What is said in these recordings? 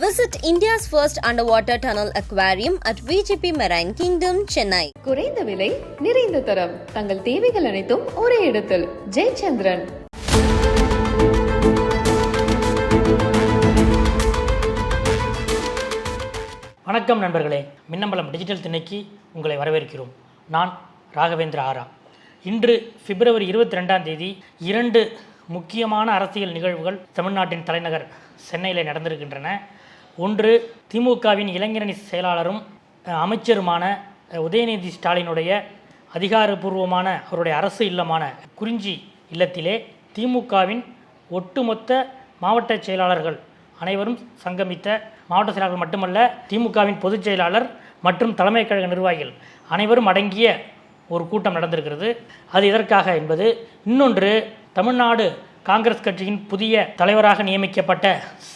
Visit India's first underwater tunnel aquarium at VGP Marine Kingdom, Chennai. குறைந்த விலை நிறைந்த தரம். தங்கள் தேவைகள் அனைத்தும் ஒரே இடத்தில். ஜெயச்சந்திரன். வணக்கம் நண்பர்களே. மின்னம்பலம் டிஜிட்டல் திணைக்கு உங்களை வரவேற்கிறோம். நான் ராகவேந்திர ஆரா. இன்று பிப்ரவரி இருபத்தி ரெண்டாம் தேதி இரண்டு முக்கியமான அரசியல் நிகழ்வுகள் தமிழ்நாட்டின் தலைநகர் சென்னையில் நடந்திருக்கின்றன. ஒன்று திமுகவின் இளைஞரணி செயலாளரும் அமைச்சருமான உதயநிதி ஸ்டாலினுடைய அதிகாரப்பூர்வமான அவருடைய அரசு இல்லமான குறிஞ்சி இல்லத்திலே திமுகவின் ஒட்டுமொத்த மாவட்ட செயலாளர்கள் அனைவரும் சங்கமித்த மாவட்ட செயலாளர்கள் மட்டுமல்ல திமுகவின் பொதுச் செயலாளர் மற்றும் தலைமை கழக நிர்வாகிகள் அனைவரும் அடங்கிய ஒரு கூட்டம் நடந்திருக்கிறது. அது எதற்காக என்பது இன்னொன்று தமிழ்நாடு காங்கிரஸ் கட்சியின் புதிய தலைவராக நியமிக்கப்பட்ட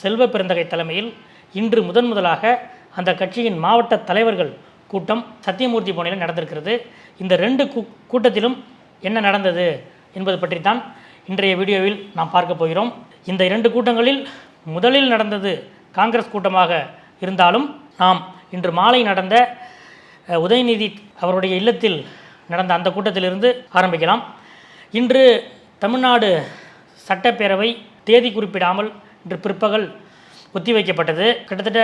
செல்வ பெருந்தகை தலைமையில் இன்று முதன் முதலாக அந்த கட்சியின் மாவட்ட தலைவர்கள் கூட்டம் சத்தியமூர்த்தி போனையில் நடந்திருக்கிறது. இந்த ரெண்டு கூ- கூட்டத்திலும் என்ன நடந்தது என்பது பற்றி தான் இன்றைய வீடியோவில் நாம் பார்க்க போகிறோம். இந்த இரண்டு கூட்டங்களில் முதலில் நடந்தது காங்கிரஸ் கூட்டமாக இருந்தாலும் நாம் இன்று மாலை நடந்த உதயநிதி அவருடைய இல்லத்தில் நடந்த அந்த கூட்டத்திலிருந்து ஆரம்பிக்கலாம். இன்று தமிழ்நாடு சட்டப்பேரவை தேதி குறிப்பிடாமல் இன்று பிற்பகல் ஒத்தி வைக்கப்பட்டது கிட்டத்தட்ட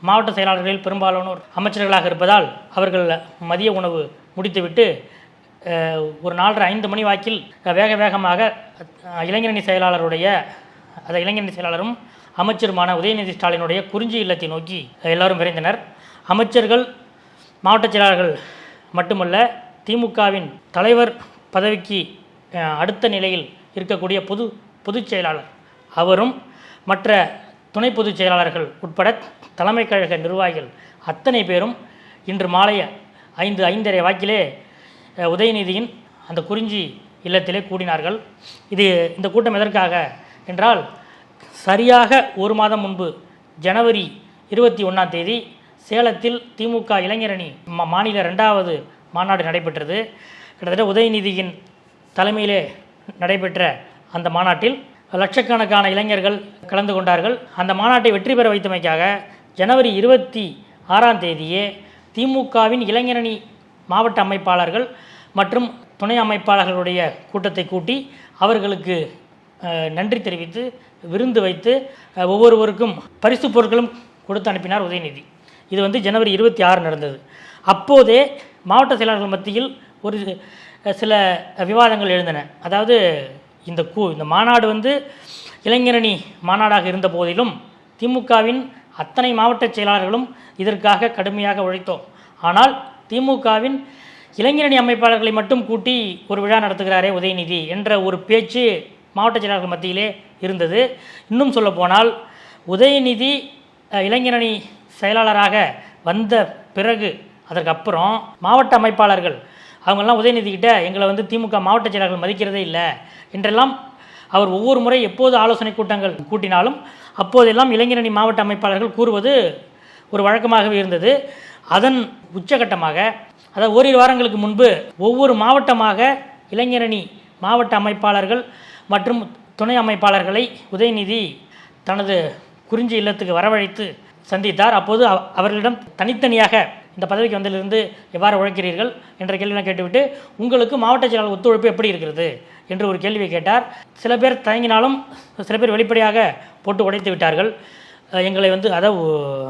மாவட்ட செயலாளர்களில் பெரும்பாலானோர் அமைச்சர்களாக இருப்பதால் அவர்கள் மதிய உணவு முடித்துவிட்டு ஒரு நாலரை ஐந்து மணி வாக்கில் வேக வேகமாக இளைஞரணி செயலாளருடைய அந்த இளைஞரணி செயலாளரும் அமைச்சருமான உதயநிதி ஸ்டாலினுடைய குறிஞ்சி இல்லத்தை நோக்கி எல்லாரும் விரைந்தனர். அமைச்சர்கள் மாவட்ட செயலாளர்கள் மட்டுமல்ல திமுகவின் தலைவர் பதவிக்கு அடுத்த நிலையில் இருக்கக்கூடிய பொது பொதுச் செயலாளர் அவரும் மற்ற துணை பொதுச் செயலாளர்கள் உட்பட தலைமை கழக நிர்வாகிகள் அத்தனை பேரும் இன்று மாலை ஐந்து ஐந்தரை வாக்கிலே உதயநிதியின் அந்த குறிஞ்சி இல்லத்திலே கூடினார்கள். இது இந்த கூட்டம் எதற்காக என்றால் சரியாக ஒரு மாதம் முன்பு ஜனவரி இருபத்தி ஒன்றாம் தேதி சேலத்தில் திமுக இளைஞரணி மா- மாநில ரெண்டாவது மாநாடு நடைபெற்றது. கிட்டத்தட்ட உதயநிதியின் தலைமையிலே நடைபெற்ற அந்த மாநாட்டில் லட்சக்கணக்கான இளைஞர்கள் கலந்து கொண்டார்கள். அந்த மாநாட்டை வெற்றி பெற வைத்தமைக்காக ஜனவரி இருபத்தி ஆறாம் தேதியே திமுகவின் இளைஞரணி மாவட்ட அமைப்பாளர்கள் மற்றும் துணை அமைப்பாளர்களுடைய கூட்டத்தை கூட்டி அவர்களுக்கு நன்றி தெரிவித்து விருந்து வைத்து ஒவ்வொருவருக்கும் பரிசு பொருட்களும் கொடுத்து அனுப்பினார் உதயநிதி. இது வந்து ஜனவரி இருபத்தி ஆறு நடந்தது. அப்போதே மாவட்ட செயலாளர்கள் மத்தியில் ஒரு சில விவாதங்கள் எழுந்தன. அதாவது இந்த கூ இந்த மாநாடு வந்து இளைஞரணி மாநாடாக இருந்த போதிலும் திமுகவின் அத்தனை மாவட்ட செயலாளர்களும் இதற்காக கடுமையாக உழைத்தோம். ஆனால் திமுகவின் இளைஞரணி அமைப்பாளர்களை மட்டும் கூட்டி ஒரு விழா நடத்துகிறாரே உதயநிதி என்ற ஒரு பேச்சு மாவட்ட செயலாளர்கள் மத்தியிலே இருந்தது. இன்னும் சொல்லப்போனால் உதயநிதி இளைஞரணி செயலாளராக வந்த பிறகு அதற்கப்புறம் மாவட்ட அமைப்பாளர்கள் அவங்கெல்லாம் உதயநிதிக்கிட்ட எங்களை வந்து திமுக மாவட்ட செயலாளர்கள் மதிக்கிறதே இல்லை. என்றெல்லாம் அவர் ஒவ்வொரு முறை எப்போது ஆலோசனை கூட்டங்கள் கூட்டினாலும் அப்போதெல்லாம் இளைஞரணி மாவட்ட அமைப்பாளர்கள் கூறுவது ஒரு வழக்கமாகவே இருந்தது. அதன் உச்சகட்டமாக அதாவது ஓரிரு வாரங்களுக்கு முன்பு ஒவ்வொரு மாவட்டமாக இளைஞரணி மாவட்ட அமைப்பாளர்கள் மற்றும் துணை அமைப்பாளர்களை உதயநிதி தனது குறிஞ்சி இல்லத்துக்கு வரவழைத்து சந்தித்தார். அப்போது அவர்களிடம் தனித்தனியாக இந்த பதவிக்கு வந்ததிலிருந்து எவ்வாறு உழைக்கிறீர்கள் என்ற கேள்வியெல்லாம் கேட்டுவிட்டு உங்களுக்கு மாவட்ட செயலாளர் ஒத்துழைப்பு எப்படி இருக்கிறது என்று ஒரு கேள்வியை கேட்டார். சில பேர் தயங்கினாலும் சில பேர் வெளிப்படையாக போட்டு உடைத்து விட்டார்கள். எங்களை வந்து அதாவது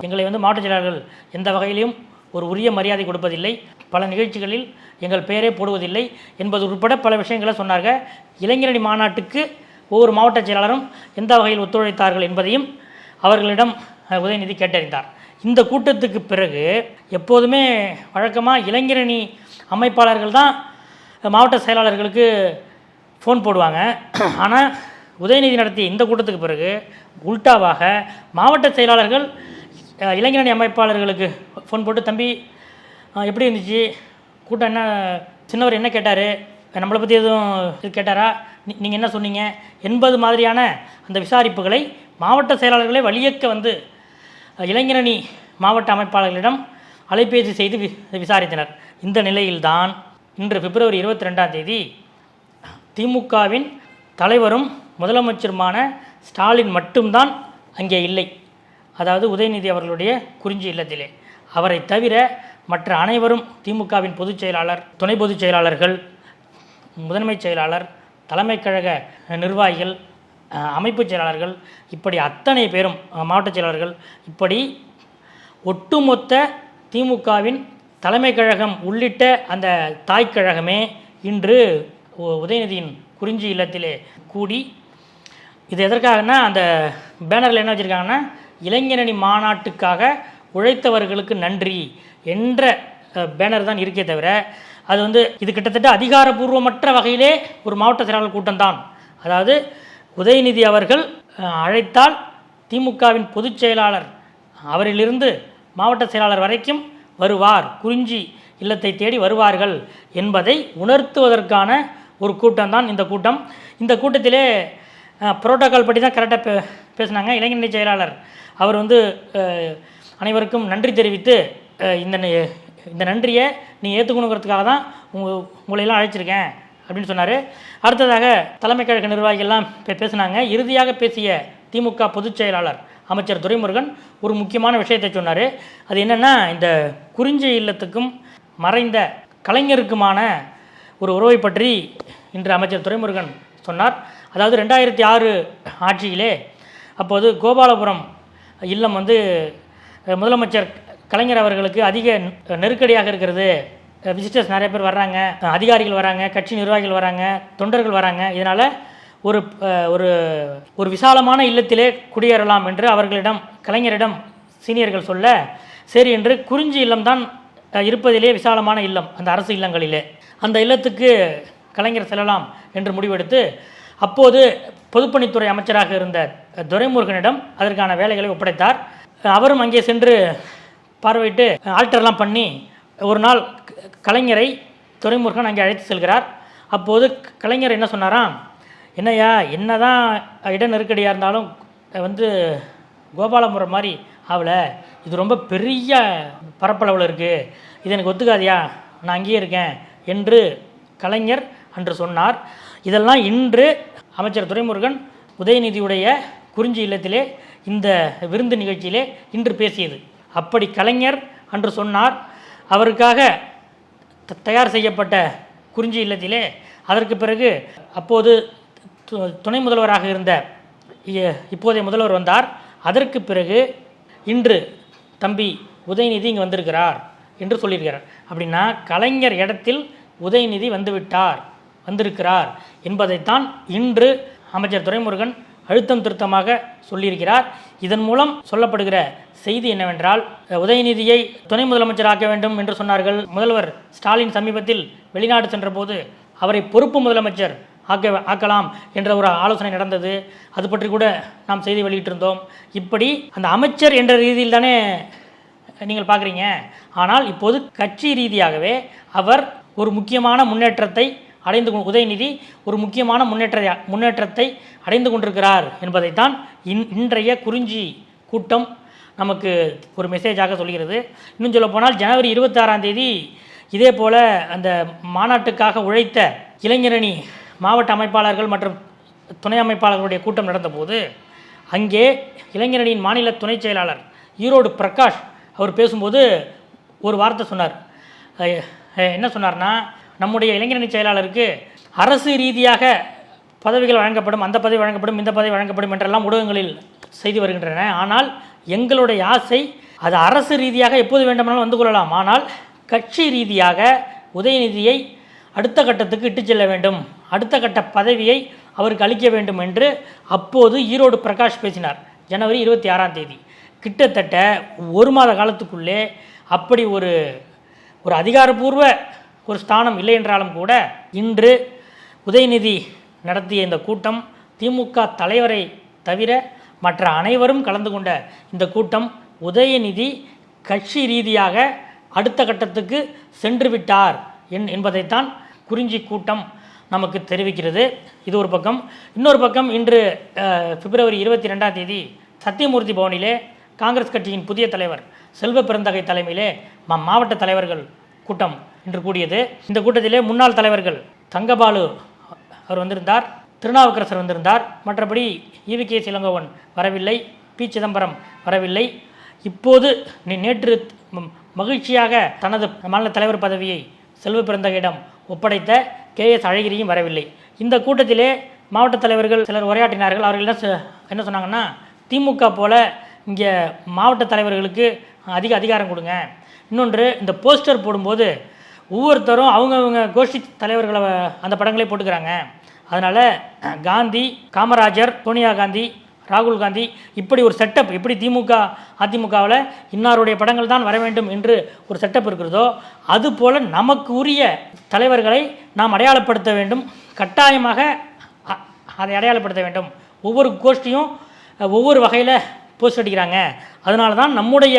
எங்களை வந்து மாவட்ட செயலாளர்கள் எந்த வகையிலையும் ஒரு உரிய மரியாதை கொடுப்பதில்லை. பல நிகழ்ச்சிகளில் எங்கள் பெயரே போடுவதில்லை என்பது உட்பட பல விஷயங்களை சொன்னார்கள். இளைஞரணி மாநாட்டுக்கு ஒவ்வொரு மாவட்ட செயலாளரும் எந்த வகையில் ஒத்துழைத்தார்கள் என்பதையும் அவர்களிடம் உதயநிதி கேட்டறிந்தார். இந்த கூட்டத்துக்கு பிறகு எப்போதுமே வழக்கமாக இளைஞரணி அமைப்பாளர்கள் தான் மாவட்ட செயலாளர்களுக்கு ஃபோன் போடுவாங்க. ஆனால் உதயநிதி நடத்திய இந்த கூட்டத்துக்கு பிறகு உல்டாவாக மாவட்ட செயலாளர்கள் இளைஞரணி அமைப்பாளர்களுக்கு ஃபோன் போட்டு தம்பி எப்படி இருந்துச்சு? கூட்டம் என்ன? சின்னவர் என்ன கேட்டார்? நம்மளை பற்றி எதுவும் இது கேட்டாரா? நீங்கள் என்ன சொன்னீங்க? என்பது மாதிரியான அந்த விசாரிப்புகளை மாவட்ட செயலாளர்களே வழியக்க வந்து இளைஞரணி மாவட்ட அமைப்பாளர்களிடம் அலைபேசி செய்து வி விசாரித்தனர். இந்த நிலையில்தான் இன்று பிப்ரவரி இருபத்தி ரெண்டாம் தேதி திமுகவின் தலைவரும் முதலமைச்சருமான ஸ்டாலின் மட்டும்தான் அங்கே இல்லை. அதாவது உதயநிதி அவர்களுடைய குறிஞ்சி இல்லத்திலே. அவரை தவிர மற்ற அனைவரும் திமுகவின் பொதுச் செயலாளர் துணை பொதுச் செயலாளர்கள் முதன்மைச் செயலாளர் தலைமைக் கழக நிர்வாகிகள் அமைப்பு அமைப்புச் செயலாளர்கள் இப்படி அத்தனை பேரும் மாவட்ட மாவட்டச் செயலாளர்கள் இப்படி ஒட்டுமொத்த திமுகவின் தலைமை கழகம் உள்ளிட்ட அந்த தாய் கழகமே இன்று உ- உதயநிதியின் குறிஞ்சி இல்லத்திலே கூடி இது எதற்காகனா அந்த பேனரில் என்ன வச்சுருக்காங்கன்னா இளைஞரணி மாநாட்டுக்காக உழைத்தவர்களுக்கு நன்றி என்ற பேனர் தான் இருக்கே தவிர அது வந்து இது கிட்டத்தட்ட அதிகாரப்பூர்வமற்ற வகையிலே ஒரு மாவட்ட செயலாளர் கூட்டம்தான். அதாவது உதயநிதி அவர்கள் அழைத்தால் திமுகவின் பொதுச் செயலாளர் அவரிலிருந்து மாவட்ட செயலாளர் வரைக்கும் வருவார். குறிஞ்சி இல்லத்தை தேடி வருவார்கள் என்பதை உணர்த்துவதற்கான ஒரு கூட்டம்தான் இந்த கூட்டம். இந்த கூட்டத்திலே புரோட்டோக்கால் படி தான் கரெக்டாக பே பேசினாங்க. இளைஞரணி செயலாளர் அவர் வந்து அனைவருக்கும் நன்றி தெரிவித்து இந்த இந்த நன்றியை நீ ஏற்றுக்கணுங்கிறதுக்காக தான் உங்க உங்களையெல்லாம் அழைச்சிருக்கேன் அப்படின்னு சொன்னார். அடுத்ததாக தலைமை கழக நிர்வாகிகள்லாம் பேசுனாங்க பேசினாங்க. இறுதியாக பேசிய திமுக பொதுச் செயலாளர் அமைச்சர் துரைமுருகன் ஒரு முக்கியமான விஷயத்தை சொன்னார். அது என்னென்னா இந்த குறிஞ்சி இல்லத்துக்கும் மறைந்த கலைஞருக்குமான ஒரு உறவை பற்றி இன்று அமைச்சர் துரைமுருகன் சொன்னார். அதாவது ரெண்டாயிரத்தி ஆறு ஆட்சியிலே அப்போது கோபாலபுரம் இல்லம் வந்து முதலமைச்சர் கலைஞர் அவர்களுக்கு அதிக நெ- நெருக்கடியாக இருக்கிறது. விசிட்டர்ஸ் நிறைய பேர் வர்றாங்க அதிகாரிகள் வராங்க கட்சி நிர்வாகிகள் வராங்க தொண்டர்கள் வராங்க. இதனால் ஒரு ஒரு ஒரு விசாலமான இல்லத்திலே குடியேறலாம் என்று அவர்களிடம் கலைஞரிடம் சீனியர்கள் சொல்ல சரி என்று குறிஞ்சி இல்லம்தான் இருப்பதிலே விசாலமான இல்லம் அந்த அரசு இல்லங்களிலே. அந்த இல்லத்துக்கு கலைஞர் செல்லலாம் என்று முடிவெடுத்து அப்போது பொதுப்பணித்துறை அமைச்சராக இருந்த துரைமுருகனிடம் அதற்கான வேலைகளை ஒப்படைத்தார். அவரும் அங்கே சென்று பார்வையிட்டு ஆல்டர்லாம் பண்ணி ஒரு நாள் கலைஞரை துரைமுருகன் அங்கே அழைத்து செல்கிறார். அப்போது கலைஞர் என்ன சொன்னாராம்? என்னய்யா என்னதான் இட நெருக்கடியாக இருந்தாலும் வந்து கோபாலபுரம் மாதிரி ஆகல இது ரொம்ப பெரிய பரப்பளவில் இருக்குது இது எனக்கு ஒத்துக்காதியா? நான் அங்கேயே இருக்கேன் என்று கலைஞர் அன்று சொன்னார். இதெல்லாம் இன்று அமைச்சர் துரைமுருகன் உதயநிதியுடைய குறிஞ்சி இல்லத்திலே இந்த விருந்து நிகழ்ச்சியிலே இன்று பேசியது. அப்படி கலைஞர் அன்று சொன்னார் அவருக்காக த- தயார் செய்யப்பட்ட குறிஞ்சி இல்லத்திலே அதற்கு பிறகு அப்போது துணை முதல்வராக இருந்த இ- இப்போதைய முதல்வர் வந்தார். அதற்கு பிறகு இன்று தம்பி உதயநிதி இங்கே வந்திருக்கிறார் என்று சொல்லியிருக்கிறார். அப்படின்னா கலைஞர் இடத்தில் உதயநிதி வந்துவிட்டார் வந்திருக்கிறார் என்பதைத்தான் இன்று அமைச்சர் துரைமுருகன் அழுத்தம் திருத்தமாக சொல்லியிருக்கிறார். இதன் மூலம் சொல்லப்படுகிற செய்தி என்னவென்றால் உதயநிதியை துணை முதலமைச்சராக்க வேண்டும் என்று சொன்னார்கள். முதல்வர் ஸ்டாலின் சமீபத்தில் வெளிநாடு சென்றபோது அவரை பொறுப்பு முதலமைச்சர் ஆக்க ஆக்கலாம் என்ற ஒரு ஆலோசனை நடந்தது. அது பற்றி கூட நாம் செய்தி வெளியிட்டிருந்தோம். இப்படி அந்த அமைச்சர் என்ற ரீதியில் தானே நீங்கள் பார்க்குறீங்க. ஆனால் இப்போது கட்சி ரீதியாகவே அவர் ஒரு முக்கியமான முன்னேற்றத்தை அடைந்து உதயநிதி ஒரு முக்கியமான முன்னேற்ற முன்னேற்றத்தை அடைந்து கொண்டிருக்கிறார் என்பதைத்தான் இன் இன்றைய குறிஞ்சி கூட்டம் நமக்கு ஒரு மெசேஜாக சொல்கிறது. இன்னும் சொல்ல போனால் ஜனவரி இருபத்தாறாம் தேதி இதே போல் அந்த மாநாட்டுக்காக உழைத்த இளைஞரணி மாவட்ட அமைப்பாளர்கள் மற்றும் துணை அமைப்பாளர்களுடைய கூட்டம் நடந்தபோது அங்கே இளைஞரணியின் மாநில துணைச் செயலாளர் ஈரோடு பிரகாஷ் அவர் பேசும்போது ஒரு வார்த்தை சொன்னார். என்ன சொன்னார்னா நம்முடைய இளைஞரணி செயலாளருக்கு அரசு ரீதியாக பதவிகள் வழங்கப்படும் அந்த பதவி வழங்கப்படும் இந்த பதவி வழங்கப்படும் என்றெல்லாம் ஊடகங்களில் செய்து வருகின்றன. ஆனால் எங்களுடைய ஆசை அது அரசு ரீதியாக எப்போது வேண்டுமானாலும் வந்து கொள்ளலாம். ஆனால் கட்சி ரீதியாக உதயநிதியை அடுத்த கட்டத்துக்கு இட்டுச் செல்ல வேண்டும். அடுத்த கட்ட பதவியை அவருக்கு அளிக்க வேண்டும் என்று அப்போது ஈரோடு பிரகாஷ் பேசினார். ஜனவரி இருபத்தி ஆறாம் தேதி. கிட்டத்தட்ட ஒரு மாத காலத்துக்குள்ளே அப்படி ஒரு ஒரு அதிகாரப்பூர்வ ஒரு ஸ்தானம் இல்லை என்றாலும் கூட இன்று உதயநிதி நடத்திய இந்த கூட்டம் திமுக தலைவரை தவிர மற்ற அனைவரும் கலந்து கொண்ட இந்த கூட்டம் உதயநிதி கட்சி ரீதியாக அடுத்த கட்டத்துக்கு சென்று விட்டார் என் என்பதைத்தான் குறிஞ்சி கூட்டம் நமக்கு தெரிவிக்கிறது. இது ஒரு பக்கம். இன்னொரு பக்கம் இன்று பிப்ரவரி இருபத்தி ரெண்டாம் தேதி சத்தியமூர்த்தி பவனிலே காங்கிரஸ் கட்சியின் புதிய தலைவர் செல்வ பெருந்தகை தலைமையிலே மா- மாவட்ட தலைவர்கள் கூட்டம் இன்று கூடியது. இந்த கூட்டத்திலே முன்னாள் தலைவர்கள் தங்கபாலு அவர் வந்திருந்தார் திருநாவுக்கரசர் வந்திருந்தார். மற்றபடி ஈவி கே. சிலங்கோவன் வரவில்லை பி. சிதம்பரம் வரவில்லை. இப்போது நீ நேற்று மகிழ்ச்சியாக தனது மாநில தலைவர் பதவியை செல்வ பிறந்தகையிடம் ஒப்படைத்த கே எஸ் அழகிரியும் வரவில்லை. இந்த கூட்டத்திலே மாவட்ட தலைவர்கள் சிலர் உரையாற்றினார்கள். அவர்கள் என்ன சொ- என்ன சொன்னாங்கன்னா திமுக போல இங்கே மாவட்ட தலைவர்களுக்கு அதிக அதிகாரம் கொடுங்க. இன்னொன்று இந்த போஸ்டர் போடும்போது ஒவ்வொருத்தரும் அவங்கவுங்க கோஷ்டி தலைவர்களை அந்த படங்களே போட்டுக்கிறாங்க. அதனால் காந்தி காமராஜர் சோனியா காந்தி ராகுல் காந்தி இப்படி ஒரு செட்டப் எப்படி திமுக அதிமுகவில் இன்னாருடைய படங்கள் தான் வர வேண்டும் என்று ஒரு செட்டப் இருக்கிறதோ அதுபோல் நமக்கு உரிய தலைவர்களை நாம் அடையாளப்படுத்த வேண்டும். கட்டாயமாக அதை அடையாளப்படுத்த வேண்டும். ஒவ்வொரு கோஷ்டியும் ஒவ்வொரு வகையில் போஸ்ட் அடிக்கிறாங்க. அதனால தான் நம்முடைய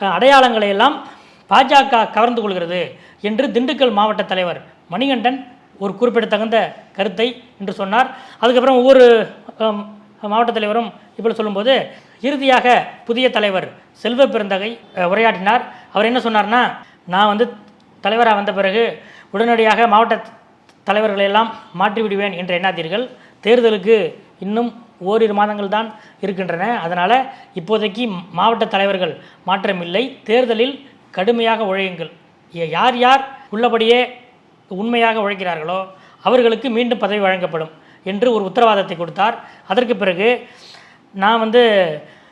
அடையாளங்களை எல்லாம் பாஜக கவர்ந்து கொள்கிறது என்று திண்டுக்கல் மாவட்ட தலைவர் மணிகண்டன் ஒரு குறிப்பிடத்தகுந்த கருத்தை என்று சொன்னார். அதுக்கப்புறம் ஒவ்வொரு மாவட்ட தலைவரும் இப்படி சொல்லும்போது இறுதியாக புதிய தலைவர் செல்வ பெருந்தகை உரையாற்றினார். அவர் என்ன சொன்னார்னா நான் வந்து தலைவராக வந்த பிறகு உடனடியாக மாவட்ட தலைவர்களையெல்லாம் மாற்றிவிடுவேன் என்று எண்ணாதீர்கள். தேர்தலுக்கு இன்னும் ஓரிரு மாதங்கள் தான் இருக்கின்றன. அதனால் இப்போதைக்கு மாவட்ட தலைவர்கள் மாற்றமில்லை. தேர்தலில் கடுமையாக உழையுங்கள். யார் யார் உள்ளபடியே உண்மையாக உழைக்கிறார்களோ அவர்களுக்கு மீண்டும் பதவி வழங்கப்படும். என்று ஒரு உத்தரவாதத்தை கொடுத்தார். அதற்கு பிறகு நான் வந்து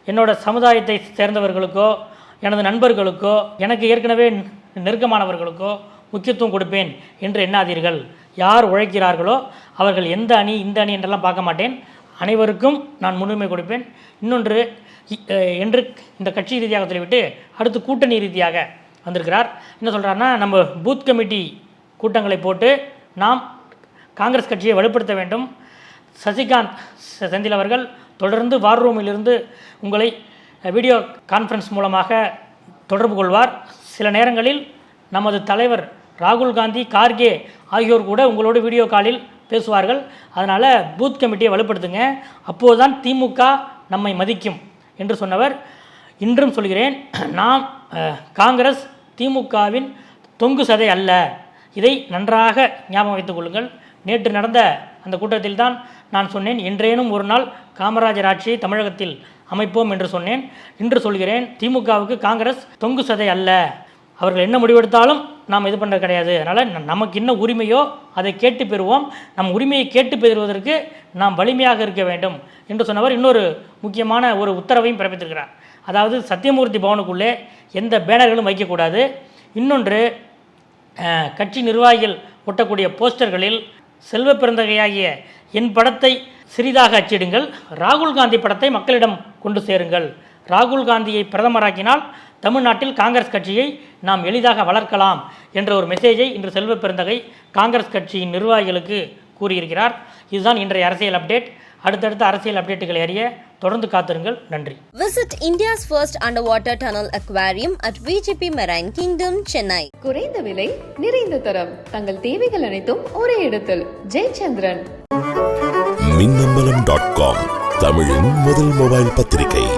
என்னோட சமுதாயத்தை சேர்ந்தவர்களுக்கோ எனது நண்பர்களுக்கோ எனக்கு ஏற்கனவே நெருக்கமானவர்களுக்கோ முக்கியத்துவம் கொடுப்பேன் என்று எண்ணாதீர்கள். யார் உழைக்கிறார்களோ அவர்கள் எந்த அணி இந்த அணி என்றெல்லாம் பார்க்க மாட்டேன். அனைவருக்கும் நான் முன்னுரிமை கொடுப்பேன். இன்னொன்று இ- என்று இந்த கட்சி ரீதியாக சொல்லிவிட்டு அடுத்து கூட்டணி ரீதியாக வந்திருக்கிறார். என்ன சொல்கிறாருன்னா நம்ம பூத் கமிட்டி கூட்டங்களை போட்டு நாம் காங்கிரஸ் கட்சியை வலுப்படுத்த வேண்டும். சசிகாந்த் செந்தில் அவர்கள் தொடர்ந்து வார் ரூமிலிருந்து உங்களை வீடியோ கான்ஃபரன்ஸ் மூலமாக தொடர்பு கொள்வார். சில நேரங்களில் நமது தலைவர் ராகுல் காந்தி கார்கே ஆகியோர் கூட உங்களோட வீடியோ காலில் பேசுவார்கள். அதனால் பூத் கமிட்டியை வலுப்படுத்துங்க. அப்போதுதான் திமுக நம்மை மதிக்கும் என்று சொன்னவர். இன்றும் சொல்கிறேன் நாம் காங்கிரஸ் திமுகவின் தொங்கு சதை அல்ல. இதை நன்றாக ஞாபகம் வைத்துக் கொள்ளுங்கள். நேற்று நடந்த அந்த கூட்டத்தில் தான் நான் சொன்னேன் என்றேனும் ஒரு நாள் காமராஜர் ஆட்சியை தமிழகத்தில் அமைப்போம் என்று சொன்னேன். இன்று சொல்கிறேன் திமுகவுக்கு காங்கிரஸ் தொங்கு சதை அல்ல. அவர்கள் என்ன முடிவெடுத்தாலும் நாம் இது பண்ணுறது கிடையாது. அதனால் நமக்கு என்ன உரிமையோ அதை கேட்டு பெறுவோம். நம் உரிமையை கேட்டு பெறுவதற்கு நாம் வலிமையாக இருக்க வேண்டும் என்று சொன்னவர் இன்னொரு முக்கியமான ஒரு உத்தரவையும் பிறப்பித்திருக்கிறார். அதாவது சத்தியமூர்த்தி பவனுக்குள்ளே எந்த பேனர்களும் வைக்கக்கூடாது. இன்னொன்று கட்சி நிர்வாகிகள் ஒட்டக்கூடிய போஸ்டர்களில் செல்வ பிறந்தகையாகிய என் படத்தை சிறிதாக அச்சிடுங்கள். ராகுல் காந்தி படத்தை மக்களிடம் கொண்டு சேருங்கள். ராகுல் காந்தியை பிரதமராக்கினால் தமிழ்நாட்டில் காங்கிரஸ் கட்சியை நாம் எளிதாக வளர்க்கலாம் என்ற ஒரு மெசேஜை இன்று செல்வ பெருந்தகை காங்கிரஸ் கட்சியின் நிர்வாகிகளுக்கு கூறியிருக்கிறார். இதுதான் இன்றைய அரசியல் அப்டேட் அடுத்தடுத்த அரசியல் அப்டேட்டுகளை அறிய தொடர்ந்து காத்திருங்கள். நன்றி. Visit India's first underwater tunnel aquarium at VGP Marine Kingdom, Chennai. குறைந்த விலை நிறைந்த தரம். தங்கள் தேவைகள் அனைத்தும் ஒரே இடத்தில். ஜெயச்சந்திரன். மின்னம்பலம் டாட் காம் தமிழின் முதல் மொபைல் பத்திரிகை.